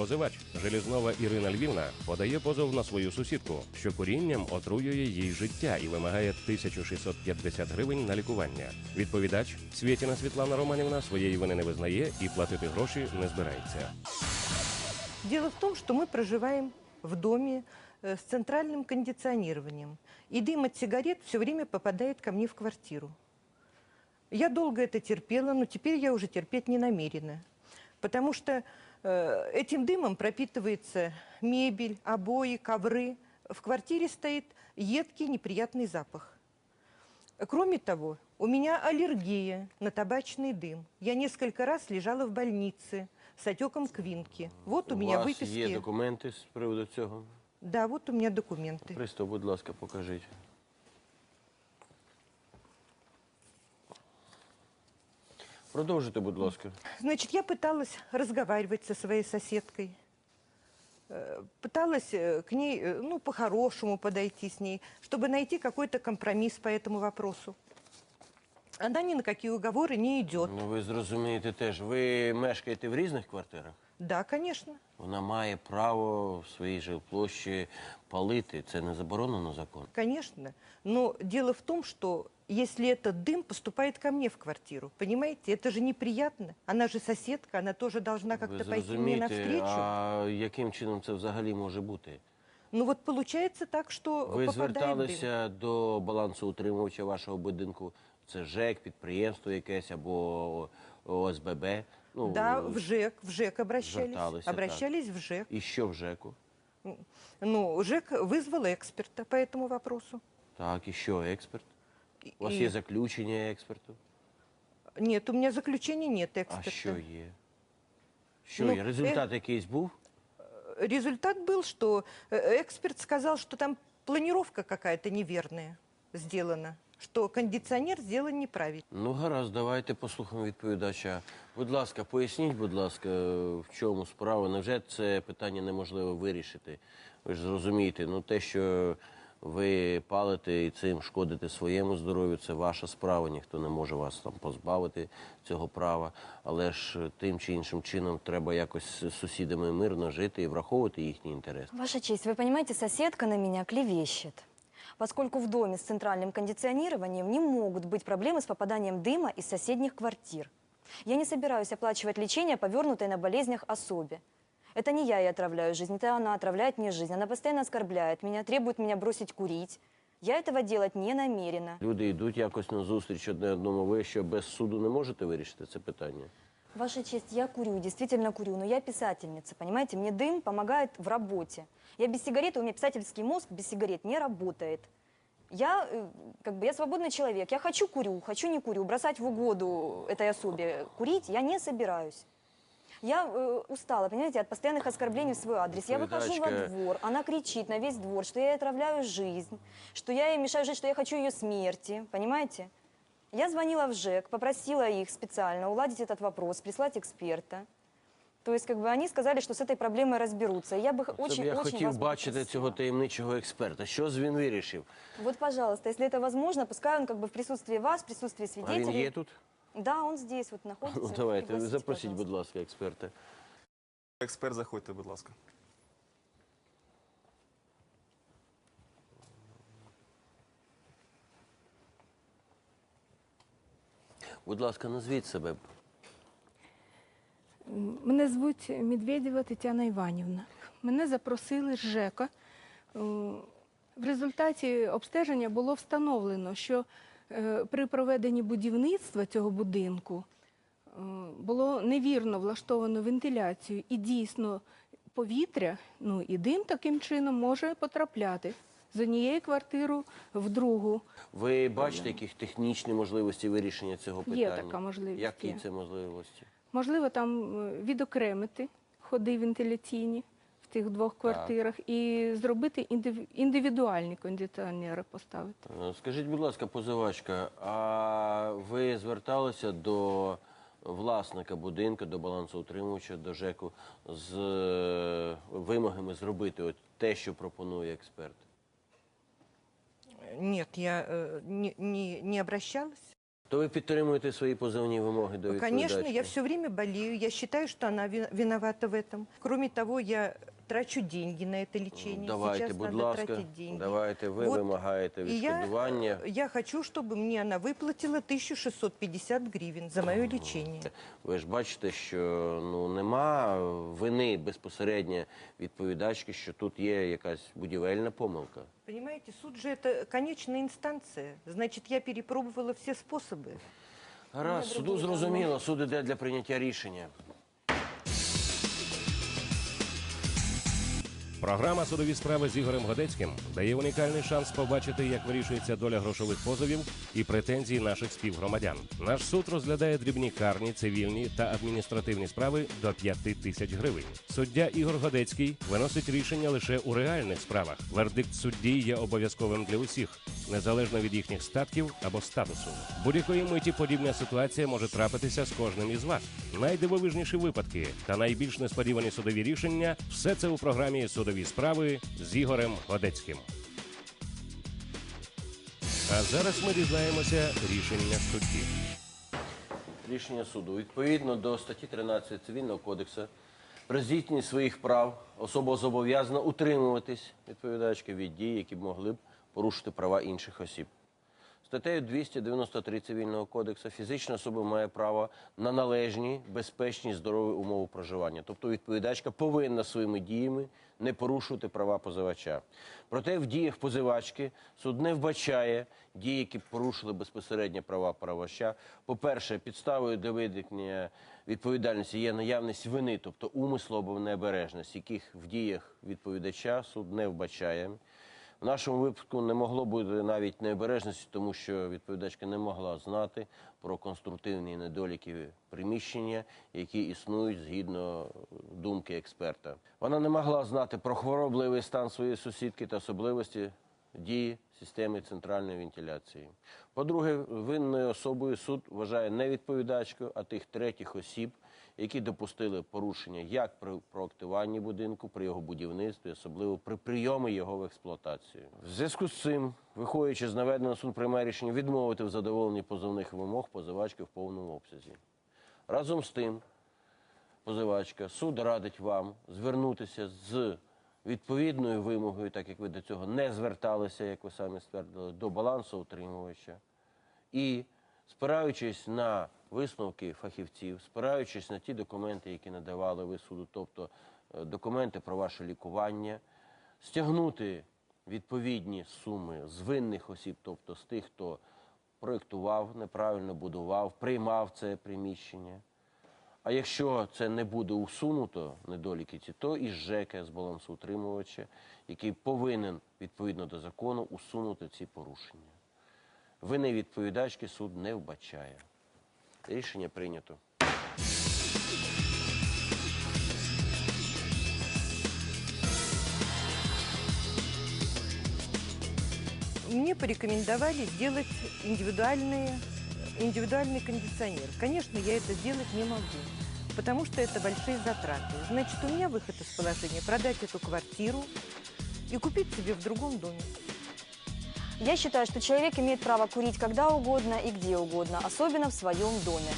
Позивач Желізнова Ірина Львівна подає позов на свою сусідку, що курінням отруює їй життя і вимагає 1650 гривень на лікування. Відповідач Свєтіна Світлана Романівна своєї вини не визнає і платити гроші не збирається. Дело в том, что мы проживаем в доме э, с центральным кондиционированием, и дым от сигарет все время попадает ко мне в квартиру. Я долго это терпела, но теперь я уже терпеть не намерена, потому что э, этим дымом пропитывается мебель, обои, ковры. В квартире стоит едкий неприятный запах. Кроме того, у меня аллергия на табачный дым. Я несколько раз лежала в больнице с отеком квинки. Вот у, меня вас выписки. є документи з приводу цього? Да, вот у меня документы. Пристав, будь ласка, покажіть. Продовжуйте, будь ласка. Значит, я пыталась разговаривать со своей соседкой. Э, Пыталась э, к ней, э, ну, по-хорошему подойти с ней, чтобы найти какой-то компромисс по этому вопросу. Она ни на какие уговоры не идет. Ну ви зрозумієте теж, ви мешкаєте в різних квартирах? Да, конечно. Вона має право в своїй жилплощі палити. Це не заборонено законом. Конечно. Но дело в том, что если этот дым поступает ко мне в квартиру, понимаете, это же неприятно. Она же соседка, она тоже должна Ви как-то пойти мне зрозумієте, навстречу. а яким чином це взагалі може бути? Ну вот получается так, что Ви попадает дым. зверталися до балансоутримувача вашого будинку? Це ЖЕК, підприємство якесь або ОСББ? Ну, Да, в ЖЭК, в ЖЭК обращались. звертались, так. Обращались в ЖЭК. І що в ЖЕКу? Ну, ЖЭК вызвал эксперта по этому вопросу. Так, і що, експерт? И- У вас и- є заключення експерту? Нет, у меня заключения нет А эксперта. що є? Що Ну, є? Результат якийсь був? Результат был, что э, эксперт сказал, что там планировка какая-то неверная сделана, Что кондиционер сделан неправильно. Ну, гаразд, давайте послухаємо відповідача. Будь ласка, поясніть, будь ласка, в чому справа? Невже це питання неможливо вирішити? Ви ж зрозумієте, ну те, що ви палите і цим шкодите своєму здоров'ю, це ваша справа. Ніхто не може вас там позбавити цього права. Але ж тим чи іншим чином треба якось з сусідами мирно жити і враховувати їхні інтереси. Ваша честь, вы понимаете, соседка на меня клевещет. Поскольку в доме с центральным кондиционированием не могут быть проблемы с попаданием дыма из соседних квартир. Я не собираюсь оплачивать лечение, повернутой на болезнях особе. Это не я ей отравляю жизнь, это она отравляет мне жизнь. Она постоянно оскорбляет меня, требует меня бросить курить. Я этого делать не намерена. Люди йдуть якось на зустріч одне одному. Ви що без суду не можете вирішити це питання? Ваша честь, я курю, действительно курю, но я писательница, понимаете? Мне дым помогает в работе. Я без сигареты, у меня писательский мозг без сигарет не работает. Я, э, как бы, я свободный человек, я хочу курю, хочу не курю, бросать в угоду этой особе курить я не собираюсь. Я э, устала, понимаете, от постоянных оскорблений в свой адрес. Я выхожу во двор, она кричит на весь двор, что я отравляю жизнь, что я ей мешаю жить, что я хочу ее смерти, понимаете? Я звонила в ЖЭК, попросила их специально уладить этот вопрос, прислать эксперта. То есть, как бы они сказали, что с этой проблемой разберутся. И я бы Це очень, б я очень хотів вас бы бачити попросила. цього таємничого експерта. Що ж він вирішив? Вот, пожалуйста, если это возможно, пускай он как бы в присутствии вас, в присутствии А він свидетелей. є тут? Да, он здесь вот находится. Ну, давайте, Пригласите, запросіть, пожалуйста. будь ласка, експерта. Експерт, заходьте, будь ласка. Будь ласка, назвіть себе. Мене звуть Медведєва Тетяна Іванівна. Мене запросили з ЖЕКа. Е, В результаті обстеження було встановлено, що е, при проведенні будівництва цього будинку е, було невірно влаштовано вентиляцію, і дійсно повітря, ну і дим таким чином може потрапляти з однієї квартири в другу. Ви бачите яких технічні можливості вирішення цього питання? Є така можливість, Які є. це можливості? Можливо, там е, відокремити ходи вентиляційні в тих двох квартирах і зробити індивідуальні кондиціонери поставити. Е, Скажіть, будь ласка, позивачка, а ви зверталися до власника будинку, до балансоутримувача, до ЖЕКу з е, вимогами зробити от те, що пропонує експерт? Нет, я э, не, не, не обращалась. То ви підтримуєте свої позовні вимоги до відповідачки? Конечно, я все время болею. Я считаю, что она ви- виновата в этом. Кроме того, я трачу деньги на это лечение. Давайте, Сейчас будь надо ласка, тратить деньги. давайте, ви Вот. вимагаєте И я, відшкодування. я хочу, чтобы мне она выплатила 1650 гривен за мое лечение. Ви ж бачите, що ну нема вини безпосередньо відповідачки, що тут є якась будівельна помилка. Понимаете, суд же это конечная инстанция. Значит, я перепробовала все способы. Гаразд, суду зрозуміло, суд іде для прийняття рішення. Програма Судові справи з Ігорем Годецьким дає унікальний шанс побачити, як вирішується доля грошових позовів і претензій наших співгромадян. Наш суд розглядає дрібні карні, цивільні та адміністративні справи до 5 тисяч гривень. Суддя Ігор Годецький виносить рішення лише у реальних справах. Вердикт судді є обов'язковим для усіх, незалежно від їхніх статків або статусу. Будь-якої миті подібна ситуація може трапитися з кожним із вас. Найдивовижніші випадки та найбільш несподівані судові рішення все це у програмі Судові справи з Ігорем Годецьким. А зараз ми дізнаємося рішення судді. Рішення суду. Відповідно до статті 13 Цивільного кодексу, при здійсненні своїх прав особа зобов'язана утримуватись відповідачки від дій, які б могли б порушити права інших осіб. Статтею 293 Цивільного кодексу фізична особа має право на належні, безпечні, здорові умови проживання. Тобто відповідачка повинна своїми діями не порушувати права позивача. Проте в діях позивачки суд не вбачає дії, які порушили безпосередньо права правача. По-перше, підставою для виникнення відповідальності є наявність вини, тобто умислу або необережність, яких в діях відповідача суд не вбачає. В нашому випадку не могло бути навіть необережності, тому що відповідачка не могла знати про конструктивні недоліки приміщення, які існують згідно думки експерта. Вона не могла знати про хворобливий стан своєї сусідки та особливості дії системи центральної вентиляції. По-друге, винною особою суд вважає не відповідачкою, а тих третіх осіб, які допустили порушення як при проектуванні будинку, при його будівництві, особливо при прийомі його в експлуатацію. В зв'язку з цим, виходячи з наведеного суд приймає рішення відмовити в задоволенні позовних вимог позивачки в повному обсязі. Разом з тим, позивачка, суд радить вам звернутися з відповідною вимогою, так як ви до цього не зверталися, як ви самі ствердили, до балансоутримувача. І спираючись на висновки фахівців, спираючись на ті документи, які надавали ви суду, тобто е, документи про ваше лікування, стягнути відповідні суми з винних осіб, тобто з тих, хто проєктував, неправильно будував, приймав це приміщення. А якщо це не буде усунуто, недоліки ці, то і ЖЕК з балансоутримувача, який повинен відповідно до закону усунути ці порушення. Вини відповідачки суд не вбачає. Рішення прийнято. Мне порекомендовали сделать индивидуальные, индивидуальный кондиционер. Конечно, я это сделать не могу, потому что это большие затраты. Значит, у меня выход из положения – продать эту квартиру и купить себе в другом доме. Я считаю, что человек имеет право курить когда угодно и где угодно, особенно в своем доме.